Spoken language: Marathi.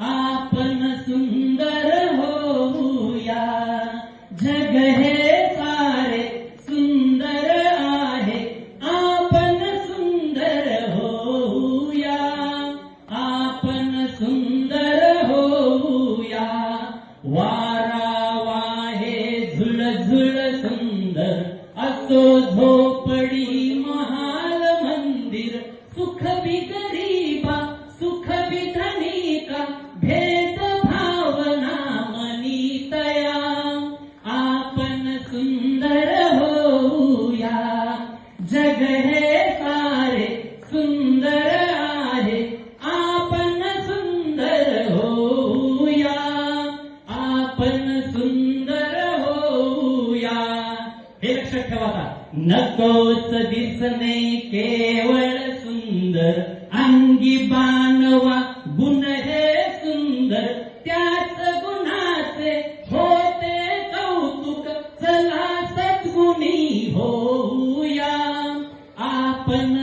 आपण सुंदर होऊया. जग सुंदर आपण सुंदर होऊया. आपण सुंदर होऊया. वारा वाहे झुळ झुळ सुंदर. असो झोपडी जग हे सारे सुंदर आहे. आपण सुंदर होऊया. आपण सुंदर होऊया. हे लक्षात ठेवा आता. नकोच दिसणे केवळ सुंदर अंगी बा आपण